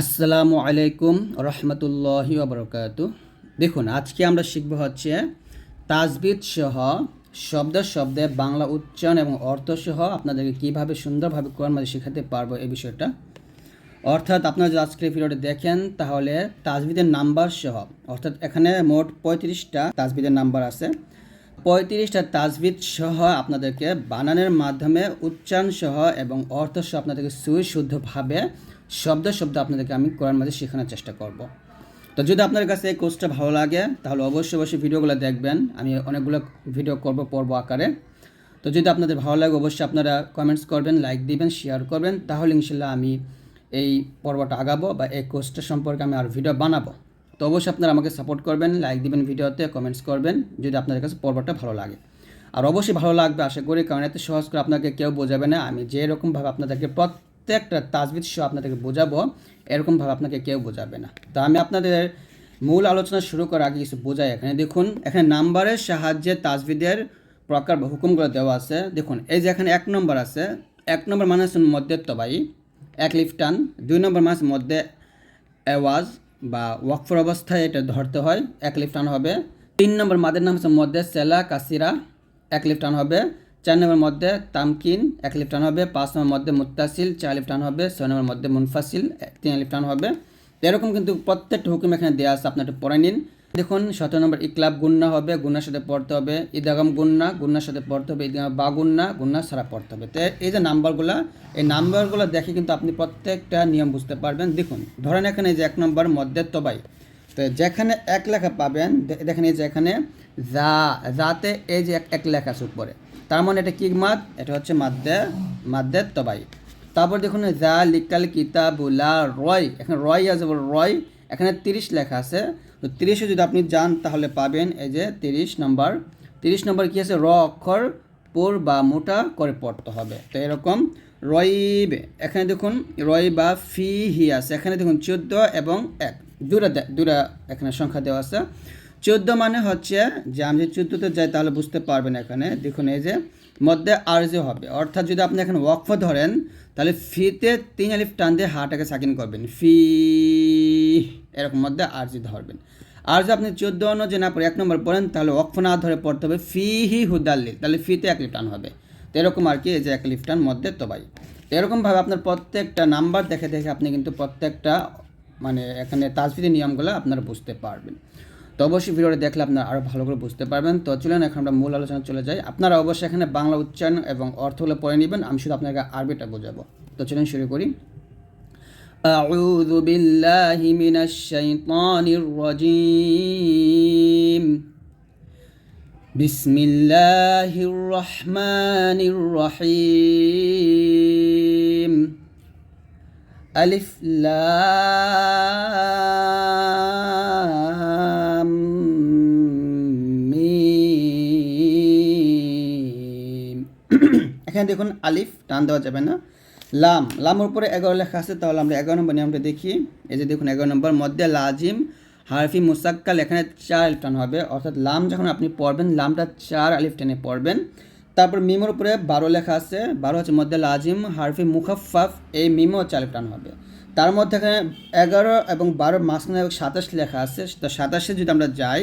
আসসালামু আলাইকুম রহমতুল্লাহি ওবরকাত দেখুন, আজকে আমরা শিখব হচ্ছে তাজবিদ সহ শব্দ শব্দে বাংলা উচ্চারণ এবং অর্থ সহ আপনাদেরকে কীভাবে সুন্দরভাবে কোরআন মাঝে শেখাতে পারব এই বিষয়টা। অর্থাৎ আপনারা যদি আজকের ভিডিওটা দেখেন, তাহলে তাজবিদের নাম্বার সহ, অর্থাৎ এখানে মোট পঁয়ত্রিশটা তাজবিদের নাম্বার আছে। পঁয়ত্রিশটা তাজবিদ সহ আপনাদেরকে বানানের মাধ্যমে উচ্চারণ সহ এবং অর্থ সহ আপনাদেরকে সুশুদ্ধভাবে শব্দ শব্দ আপনাদেরকে আমি কোরআন মাঝে শেখানোর চেষ্টা করব। তো যদি আপনার কাছে এই কোর্সটা ভালো লাগে, তাহলে অবশ্যই অবশ্যই ভিডিওগুলো দেখবেন। আমি অনেকগুলো ভিডিও করব পর্ব আকারে। তো যদি আপনাদের ভালো লাগে, অবশ্যই আপনারা কমেন্টস করবেন লাইক দিবেন শেয়ার করবেন। তাহলে ইনশাল্লাহ আমি এই পর্বটা আগাবো বা এই কোর্সটা সম্পর্কে আমি আর ভিডিও বানাবো। তো অবশ্যই আপনারা আমাকে সাপোর্ট করবেন লাইক দিবেন ভিডিওতে কমেন্টস করবেন, যদি আপনাদের কাছে পর্বটা ভালো লাগে। আর অবশ্যই ভালো লাগবে, আশা করি, কারণ এত সহজ করে আপনাকে কেউ বোঝাবে না, আমি যে রকমভাবে আপনাদেরকে প্রত্যেকটা তাজবিদ সহ আপনাদেরকে বোঝাবো, এরকমভাবে আপনাকে কেউ বোঝাবে না। তো আমি আপনাদের মূল আলোচনা শুরু করার আগে কিছু বোঝাই। এখানে দেখুন, এখানে নাম্বারের সাহায্যে তাজবিদের প্রকার বা হুকুমগুলো দেওয়া আছে। দেখুন, এই যে এখানে এক নম্বর আছে, এক নম্বর মানে মধ্যে তবাই এক লিফটান, দুই নম্বর মানে মধ্যে অ্যাওয়াজ বা ওয়াকফর অবস্থায় এটা ধরতে হয়, এক লিফটান হবে। তিন নম্বর মাদের নাম হচ্ছে মধ্যে সেলা কাসিরা, এক লিফটান হবে। চার নম্বর মধ্যে তামকিন, এক লিফটান হবে। পাঁচ নম্বর মধ্যে মুত্তাসিল, চার লিফটান হবে। ছয় নম্বর মধ্যে মুনফাসিল তিন লিফটান হবে। এরকম কিন্তু প্রত্যেকটা হুকুম এখানে দেওয়া আছে আপনার একটু পড়ে নিন। দেখুন, সতেরো নম্বর ইকলাব গুন্না হবে, গুন্নার সাথে পড়তে হবে। ইদাগাম গুন্না, গুন্নার সাথে পড়তে হবে ইদাগাম বা গুন্না গুন্না ছাড়া পড়তে হবে। তো এই যে নাম্বারগুলো, এই নাম্বারগুলো দেখে কিন্তু আপনি প্রত্যেকটা নিয়ম বুঝতে পারবেন। দেখুন, ধরেন এখানে যে এক নম্বর মধ্যে তবাই। তো যেখানে এক লেখা পাবেন দেখেন এই যে এখানে যা, যাতে এই যে এক- লেখা আছে উপরে। তার মানে এটা কি মাদ? এটা হচ্ছে মাদ্দে মাদ্দে তবাই। তারপর দেখুন, যা লিকাল কিতাবুলা রয়, এখানে রয় আছে রয়। এখানে তিরিশ লেখা আছে। তো তিরিশে যদি আপনি যান, তাহলে পাবেন এই যে তিরিশ নম্বর। তিরিশ নম্বর কী আছে? র অক্ষর, পোর বা মোটা করে পড়তে হবে। তো এরকম রইবে। এখানে দেখুন রয় বা ফি হি আছে। এখানে দেখুন, চোদ্দ এবং এক। দুটা দুটা এখানে সংখ্যা দেওয়া আছে। চোদ্দ মানে হচ্ছে যে আমি যদি চোদ্দোতে যাই, তাহলে বুঝতে পারবেন এখানে। দেখুন এই যে, মধ্যে আরজে হবে। অর্থাৎ যদি আপনি এখানে ওয়াকফ ধরেন, তাহলে ফিতে তিন আলিফ টান দিয়ে হাটাকে সাকিন করবেন। ফি এরকম মধ্যে আরজি ধরবেন। আর যদি আপনি চোদ্দ অন্য যে না পড়ে, এক নম্বর পড়েন, তাহলে ওয়াকফ না ধরে পড়তে হবে ফি হি হুদাল্লিল, তাহলে ফিতে এক লিফ টান হবে। তো এরকম আর কি, এই যে এক লিফ টান মধ্যে তবাই। এরকমভাবে আপনার প্রত্যেকটা নাম্বার দেখে দেখে আপনি কিন্তু প্রত্যেকটা মানে এখানে তাজবিদের নিয়মগুলো আপনারা বুঝতে পারবেন। তো অবশ্যই ভিডিওটা দেখলে আপনারা আরও ভালো করে বুঝতে পারবেন। তো চলুন, এখন আমরা মূল আলোচনা চলে যাই। আপনারা অবশ্যই এখানে বাংলা উচ্চারণ এবং অর্থগুলো পড়ে নেবেন, আমি শুধু আপনাকে আরবিটা বোঝাবো। তো চলুন শুরু করি। أعوذ بالله من الشيطان الرجيم بسم الله الرحمن الرحيم ألف لام মিম এখানে দেখুন আলিফ টান দেওয়া যাবে না লাম, লামের উপরে এগারো লেখা আছে, তাহলে আমরা এগারো নম্বর নিয়মটা দেখি। এই যে দেখুন, এগারো নম্বর, মধ্যে লাজিম, হারফি, মুসাক্কাল, এখানে চার আলিফ টান হবে। অর্থাৎ লাম যখন আপনি পড়বেন, লামটা চার আলিফ টেনে পড়বেন। তারপর মিমের উপরে বারো লেখা আছে, বারো হচ্ছে মধ্যে লাজিম, হারফি মুখাফাফ এই মিমও চার আলিফ টান হবে। তার মধ্যে এখানে এগারো এবং বারোর মাঝখানে সাতাশ লেখা আছে, তো সাতাশে যদি আমরা যাই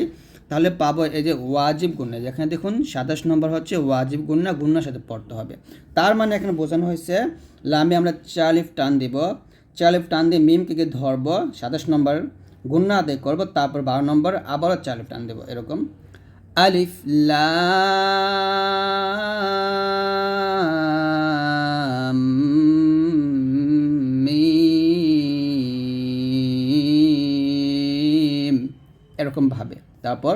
তাহলে পাবো এই যে ওয়াজিব গুন্না যেখানে দেখুন সাতাশ নম্বর হচ্ছে ওয়াজিব গুন্না গুন্নার সাথে পড়তে হবে। তার মানে এখানে বোঝানো হয়েছে, লামে আমরা চালিফ টান দিব, চালিফ টান দিয়ে মিমকে ধরবো, সাতাশ নম্বর গুন্না আদায় করব, তারপর বারো নম্বর আবারও চালিফ টান দেবো, এরকম। আলিফ এরকম ভাবে। তারপর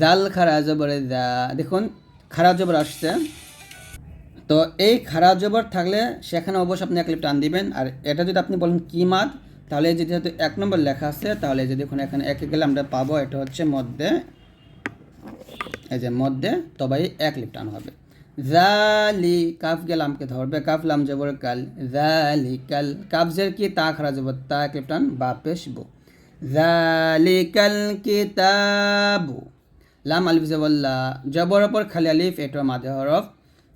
জাল খারা জবরে দেখুন, খারা জবর আসছে। তো এই খারা জবর থাকলে সেখানে অবশ্যই আপনি এক লিপ টান দিবেন। আর এটা যদি আপনি বলেন কি মাদ তাহলে এই যে যেহেতু এক নম্বর লেখা আছে, তাহলে এই যে দেখুন এখানে একে গেলে আমরা পাবো, এটা হচ্ছে মধ্যে, এই যে মধ্যে তবাই এক লিপ টান হবে। জালি কাফ গেলামকে ধরবে, কাফ লাম জবর কাল জালি কাল কাফজের কি তা খারা জবর, তা এক লিপ টান বা পেশ বো জালিকাল কিতাবু লাম আলিফ জবল্লা জবর ওপর খালি আলিফ, এটা মাঝে হরফ।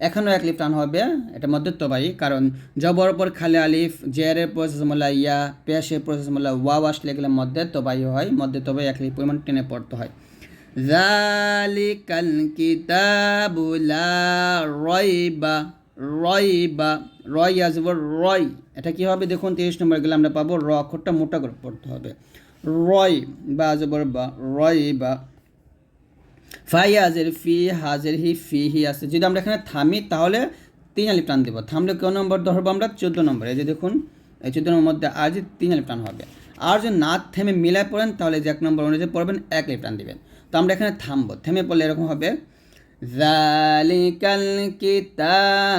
এখানেও এক লিফ টান হবে, এটা মধ্যত্ববাহী কারণ জবর ওপর খালি আলিফ জেরের প্রসেস মোলা ইয়া পেশের প্রসেস মোলা ওয়াও আসলে এগুলো মধ্যত্ববাহী হয় মধ্যত্ববাহী এক লিফ পরিমাণ টেনে পড়তে হয়। জালিকাল কিতাবু লা রাইবা রয়বা রয় আসব রয়। এটা কী হবে দেখুন? তিরিশ নম্বর গেলে আমরা পাবো, র অক্ষরটা মোটা করে পড়তে হবে। রয় বা জবর বা, রয় বা। ফাই হাজের, ফি হাজের, হি, ফি, হি আছে। যদি আমরা এখানে থামি, তাহলে তিন আলি প্রাণ দেবো। থামলে কোন নম্বর ধরবো আমরা? চোদ্দ নম্বর। এই যে দেখুন, এই চোদ্দ নম্বর মধ্যে আর যে তিন আলি টান হবে। আর যদি না থেমে মিলায় পড়েন, তাহলে যে এক নম্বর অনুযায়ী পড়বেন, এক আলি টান দেবেন। তো আমরা এখানে থামবো। থেমে পড়লে এরকম হবে। ذلك الكتاب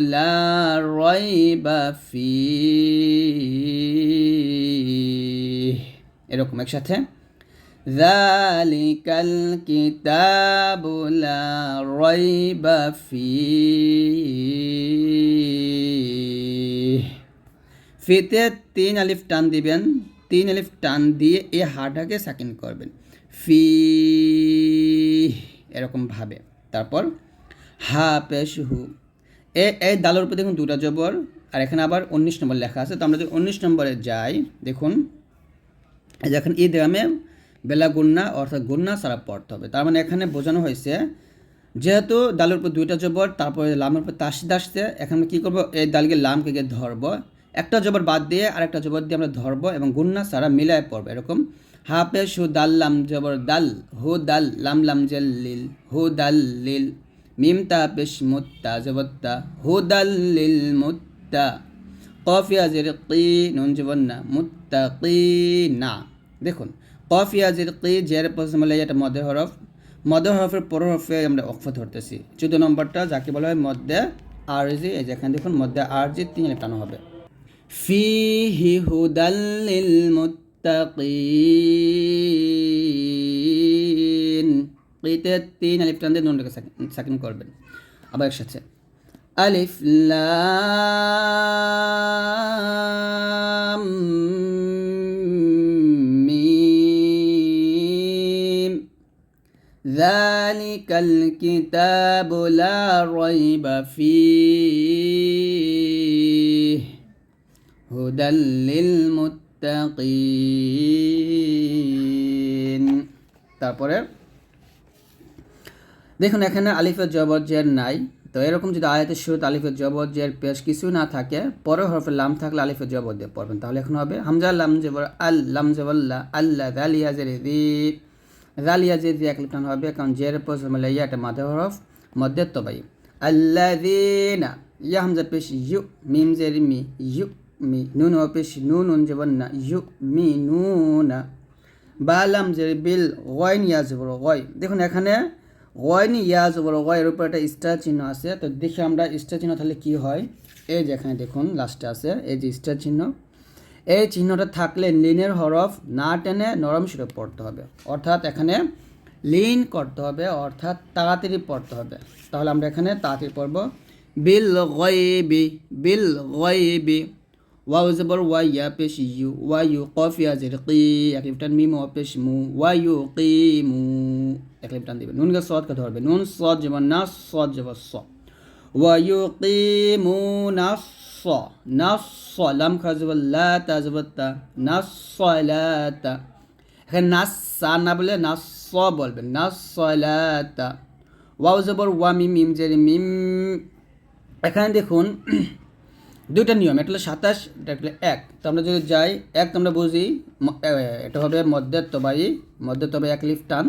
لا ريب فيه এরকম একসাথে ذلك الكتاب لا ريب فيه ফিতে তিন আলিফ টান দিবেন তিন আলিফ টান দিয়ে এই হাটাকে সাকিন করবেন ফি এরকমভাবে। তারপর, হা পেশ হু। এ, এই দালের উপর দেখুন দুটা জবর, আর এখানে আবার উনিশ নম্বর লেখা আছে। তো আমরা যদি উনিশ নম্বরে যাই, দেখুন, এই যে এখন ঈদ গ্রামে বেলা গুন্না, অর্থাৎ গুন্না সারা পড়তে হবে। তার মানে এখানে বোঝানো হয়েছে, যেহেতু দালের উপর দুইটা জবর, তারপরে লামের উপর তাসিদ আসছে, এখানে কী করব? এই ডালকে লামকে গিয়ে ধরবো। একটা জবর বাদ দিয়ে আরেকটা জবর দিয়ে আমরা ধরবো এবং গুন্না সারা মিলায় পড়ব, এরকম হাফে সু দাল লাম জবর দাল, হু দাল, লাম লাম জেল লিল হু দাল লিল। মিম তা পেশ মুত্তা জবত্তা হু দাল লিল মুত্তা। কফিয়া জের কি, নুন জবর না, মুত্তা কি না। দেখুন কফিয়া জের কি, জের পসমলে এটা মধ্যে হরফ। মধ্য হরফের পর হরফে আমরা অক্ষ ধরতেছি। চোদ্দ নম্বরটা যাকে বলা হয় মধ্যে আরজি, এই যেখানে দেখুন মধ্যে আরজি তিন টানো হবে। ফিহি হুদাল্লিল المتقين. قتتين. ألف تاندي نون لك ساكن كوربن أبا يكشتش ألف لام ميم. ذلك الكتاب لا ريب فيه. هدى للمتقين. মুত্তাকিন। তারপরে, দেখুন এখানে আলিফের জবর জের নাই। তো এরকম যদি আয়াতের শুরু আলিফের জবর জের পেশ কিছু না থাকে পরে হরফে লাম থাকলে আলিফের জবর দিয়ে পড়বেন। তাহলে এখন হবে হামজা লাম জবর আল, লাম জবল্লা আল্লাহ জালিয়া জের দি জালিয়া জের দি এক লিপটান হবে, কারণ জের পর মালাইয়া এটা মাদে হরফ, মধ্যে তবাই। আল্লাহ ইয়া হামজা পেশ ইউ, মিম জের মি ইউ। মি নুন পেশ নুন উন জবর না ইউ মি নুনা বালাম জের বিল গয়ন ইয়া জবর গয় দেখুন এখানে গয়নি ইয়া জবর গয়ের উপর একটা স্টার চিহ্ন আছে তো দেখি আমরা স্টার চিহ্ন তাহলে কি হয় এই যে এখানে দেখুন লাস্টে আছে এই যে স্টার চিহ্ন এই চিহ্নটা থাকলে লিনের হরফ না টেনে নরম সুরে পড়তে হবে। অর্থাৎ এখানে লিন করতে হবে, অর্থাৎ তাড়াতাড়ি পড়তে হবে। তাহলে আমরা এখানে তাড়াতাড়ি পড়ব। বিল গয়েবি বিল গয়েবি। ওয়াও জবর ওয়াই ইয়া পেশ ইউ ওয়াই ইউ কফ ইয়া জের কি এক লিপটান মিম ও পেশ মু ওয়াই ইউ কি মু এক লিপটান দিবে নুনকে সদকে ধরবে নুন সদ যেমন না সদ যেমন স ওয়া ইউ কি মু না স না স লাম খা জবর লা তা জবর তা না স লা তা এখানে না সা না বলে না স বলবেন না স লা তা ওয়াও জবর ওয়া মিম মিম জের মিম এখানে দেখুন দুইটা নিয়ম এটা হলো সাতাশ, এটা হলো এক। তো আমরা যদি যাই, এক তো আমরা বুঝি এটা হবে মধ্যের তবাই মধ্যের তবাই এক লিফ টান।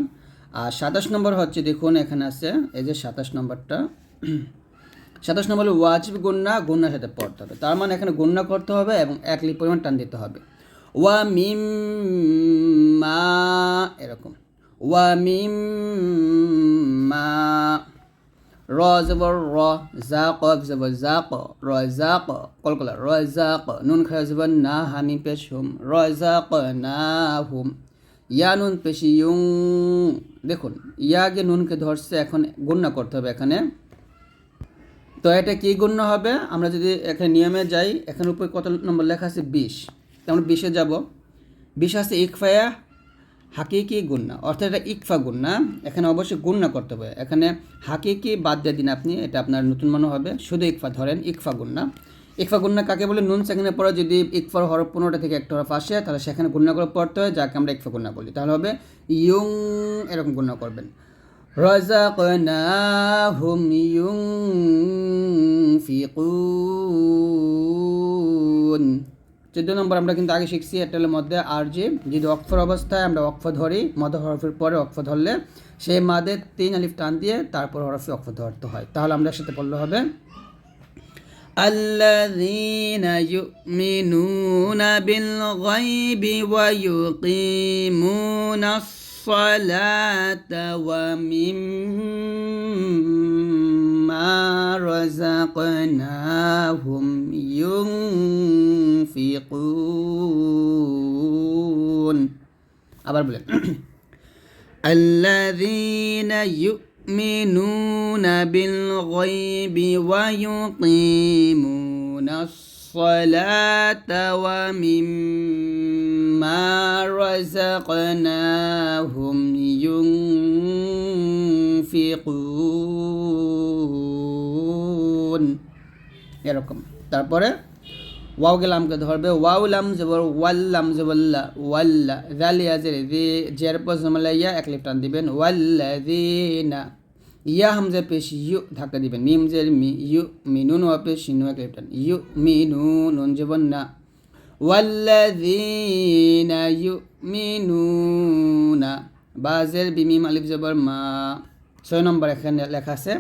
আর সাতাশ নম্বর হচ্ছে, দেখুন, এখানে আছে, এই যে সাতাশ নম্বরটা। সাতাশ নম্বর ওয়াজিব গুন্না, গুন্নার সাথে পড়তে হবে। তার মানে এখানে গুন্না করতে হবে এবং এক লিপ পরিমাণ টান দিতে হবে। ওয়া মিম মা, এরকম। ওয়া মিম মা র জবর র জা, ক জবর জা র জা কলকলা র জা, ক, নুন খা না হামি পেশ হুম র জা, ক, না হুম, ইয়া নুন পেশি ইউং দেখুন ইয়া আগে নুনকে ধরছে এখন গুণনা করতে হবে এখানে। তো এটা কী গণ্য হবে? আমরা যদি এখানে নিয়মে যাই, এখানে উপরে কত নম্বর লেখা আছে? বিশ। আমরা বিশে যাব। বিশ আছে ইকফায়া হাকিকি গুন্না, অর্থাৎ এটা ইকফা গুন্না। এখানে অবশ্যই গুন্না করতে হবে। এখানে হাকিকি বাদ দিয়ে দিন আপনি, এটা আপনার নতুন মনে হবে। শুধু ইকফা ধরেন, ইকফা গুন্না। ইকফা গুন্না কাকে বলে? নুন সেখানে পরে যদি ইকফার হরফ পনেরোটা থেকে একটা হরফ আসে, তাহলে সেখানে গুন্না করে পড়তে হয়, যাকে আমরা ইকফা গুন্না বলি। তাহলে হবে ইয়ং, এরকম গুন্না করবেন। রাজাকনাহুম ইউনফিকুন চোদ্দ নম্বর আমরা কিন্তু আগে শিখছি এটার মধ্যে আর যে যদি অক্ষর অবস্থায় আমরা অক্ষ ধরি মদ হরফের পরে অক্ষ ধরলে সেই মাদের তিন আলিফ টান দিয়ে তারপর হরফে অক্ষ ধরতে হয় তাহলে আমরা একসাথে পড়লে হবে الذين يؤمنون بالغيب ويقيمون الصلاة ومما رزقناهم ينفقون. أبر বলেন الذين يؤمنون بالغيب ويقيمون الصلاة ومما رزقناهم ينفقون. এরকম। তারপরে ওয়াও গেলামকে ধরবে, ওয়াও লাম জবর ওয়াল্লাম জবল্লা ওয়াল্লা জালিয়া জের জি জের পর জমলাইয়া এক লিফটান দিবেন। ওয়াল্লা জি না, ইয়া হামজা পেশ ইউ ধাক্কা দিবেন। মিম জের মি, ইউ মিনুন ওয়া পেশ শিনু এক লিফটান ইউ মিনু নুন জবন না। ওয়াল্লাযিনা ইউমিনুনা বাজের বিমিম আলিফ জবর মা। ছয় নম্বর এখানে লেখা আছে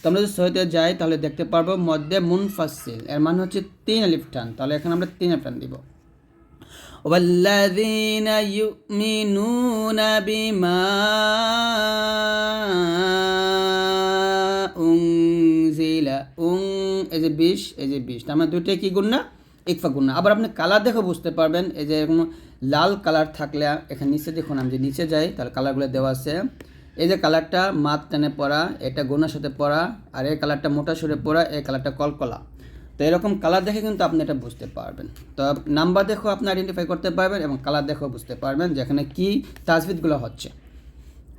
তো আমরা যদি ছয়তে যাই তাহলে দেখতে পারবো মধ্যে মুনফাসিল এর মানে হচ্ছে তিন আলিফ টান তাহলে এখানে আমরা তিন আলিফ টান দিব والذين يؤمنون بما أنزل উং এই যে বিশ এই যে বিশ তার মানে দুইটাই কি গুণ না ইকফা গুণ না আবার আপনি কালার দেখে বুঝতে পারবেন এই যে এরকম লাল কালার থাকলে এখানে নিচে দেখুন আমি যে নিচে যাই তাহলে কালারগুলো দেওয়া আছে এই যে কালারটা মাত টেনে পড়া এটা গোনার সাথে পড়া আর এই কালারটা মোটা সরে পড়া এই কালারটা কলকলা তো এরকম কালার দেখে কিন্তু আপনি এটা বুঝতে পারবেন তো নাম্বার দেখেও আপনি আইডেন্টিফাই করতে পারবেন এবং কালার দেখেও বুঝতে পারবেন যেখানে কি তাজবিদগুলো হচ্ছে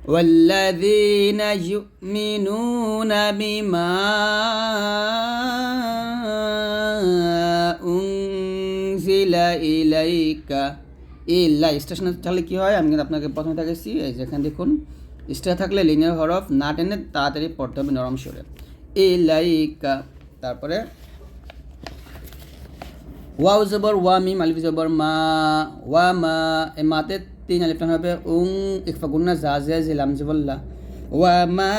والذين يؤمنون بما أنزل إليك ইল্লা স্টেশনে তাহলে কী হয় আমি কিন্তু আপনাকে প্রথমে থাকেছি এই যেখানে দেখুন স্টেশন থাকলে লিনিয়ার হরফ না টেনে তাড়াতাড়ি পড়তে হবে নরম সুরে। ইলাইকা তারপরে, ওয়াও জবর ওয়া মিম আলিফ জবর মা, ওয়া মা, এ মাতে তিন আলিফ টান হবে উং, ইকফা গুন্না জা জে জিলাম জবল্লা ওয়া মা,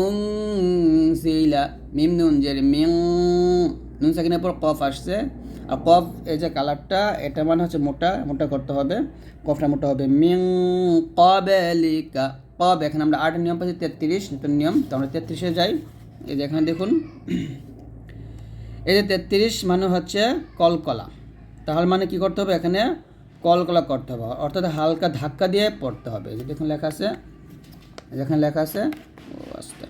উং জিলা মিম নুন জের মিং। নুন সাকিনের পর কফ আসছে। আর কফ এই যে কালারটা, এটা মানে হচ্ছে মোটা মোটা করতে হবে। কফটা মোটা হবে। মিং কবেলিকা। কব? এখানে আমরা আট নিয়ম পাচ্ছি তেত্রিশ, নতুন নিয়ম। তো আমরা তেত্রিশে যাই। এই যে এখানে দেখুন। এই যে তেত্রিশ মানে হচ্ছে কলকলা। তাহলে মানে কি করতে হবে? এখানে কলকলা করতে হবে। অর্থাৎ হালকা ধাক্কা দিয়ে পড়তে হবে। এই যে দেখুন লেখা আছে। যেখানে লেখা আছে। আস্তে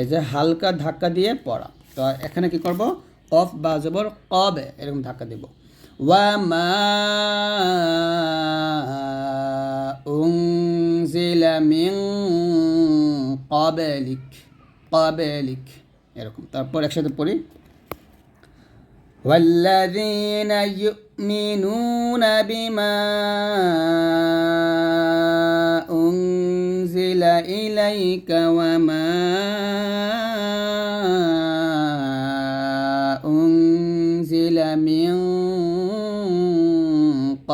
এই যে হালকা ধাক্কা দিয়ে পড়া। তো এখানে কি করব? কফ বা জবর কবে এরকম ধাক্কা দেব ওয়া মা উনজিলা মিন ক্বাবলিক ক্বাবলিক এরকম তারপর একসাথে পড়ি والذين يؤمنون بما أنزل إليك وما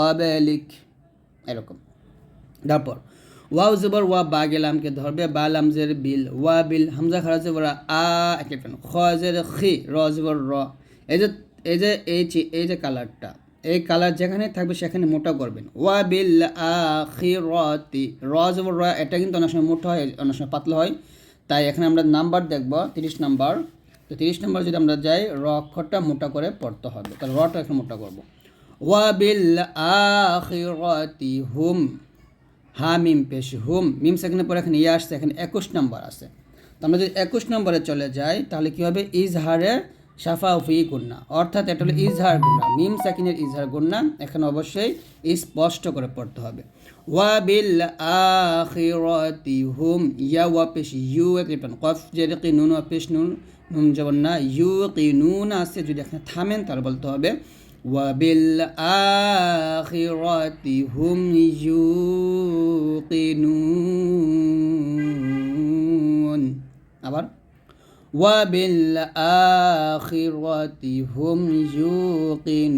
কাবেলিক এরকম। তারপর ওয়া জবর ওয়া বা গেলামকে ধরবে, বা লামজের বিল, ওয়া বিল, হামজা খারাজে বরা আ একটা খ খি, র র। এই যে এই যে, এই এই যে কালারটা, এই কালার যেখানে থাকবে সেখানে মোটা করবেন। ওয়া বিল আখি রতি র র এটা কিন্তু অনেক সময় মোটা হয়, অনেক সময় পাতলা হয়। তাই এখানে আমরা নাম্বার দেখব, তিরিশ নাম্বার। তো তিরিশ নাম্বার যদি আমরা যাই, র অক্ষরটা মোটা করে পড়তে হবে। তাহলে রটা এখানে মোটা করব। ওয়া বিল আখিরাতি হুম হা মিম পেশ হুম, মিম সেখানে পরে এখানে ইয়ে আসছে, এখানে একুশ নম্বর আছে। তো আমরা যদি একুশ নম্বরে চলে যাই, তাহলে কী হবে? ইজহারে সাফা ফি গুন্না অর্থাৎ এটা হলো ইজহার গুন্না মিম সাকিনের ইজহার গুন্না এখানে অবশ্যই স্পষ্ট করে পড়তে হবে। ওয়া বিল আখিরাতি হুম, ইয়া ওয়া পেশ, ইউ লিপন কফ, জেরে, কি, নুন, ওয়া পেশ, নুন নুন যেমন না, ইউ কি, নুন আছে, যদি এখানে থামেন, তাহলে বলতে হবে ওয়া বিল আখিরাতি হুম ইউকিনুন আবার وبالآخرة هم يوقنون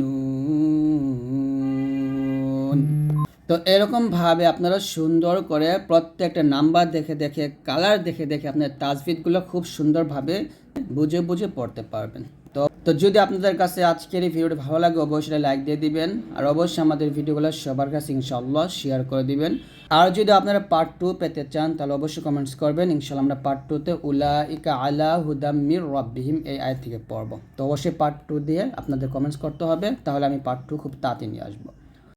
তো এরকম ভাবে আপনারা সুন্দর করে প্রত্যেকটা নাম্বার দেখে দেখে কালার দেখে দেখে আপনার তাজবিদগুলো খুব সুন্দরভাবে বুঝে বুঝে পড়তে পারবেন তো তো যদি আপনাদের কাছে আজকের এই ভিডিওটি ভালো লাগে, অবশ্যই লাইক দিয়ে দিবেন। আর অবশ্যই আমাদের ভিডিওগুলো সবার কাছে ইনশাল্লাহ শেয়ার করে দিবেন। আর যদি আপনারা পার্ট টু পেতে চান, তাহলে অবশ্যই কমেন্টস করবেন। ইনশাল্লাহ আমরা পার্ট টুতে উলা ইকা আলা মির রব্বিহিম এই আয় থেকে পড়ব। তো অবশ্যই পার্ট টু দিয়ে আপনাদের কমেন্টস করতে হবে। তাহলে আমি পার্ট টু খুব তাড়াতাড়ি নিয়ে আসব।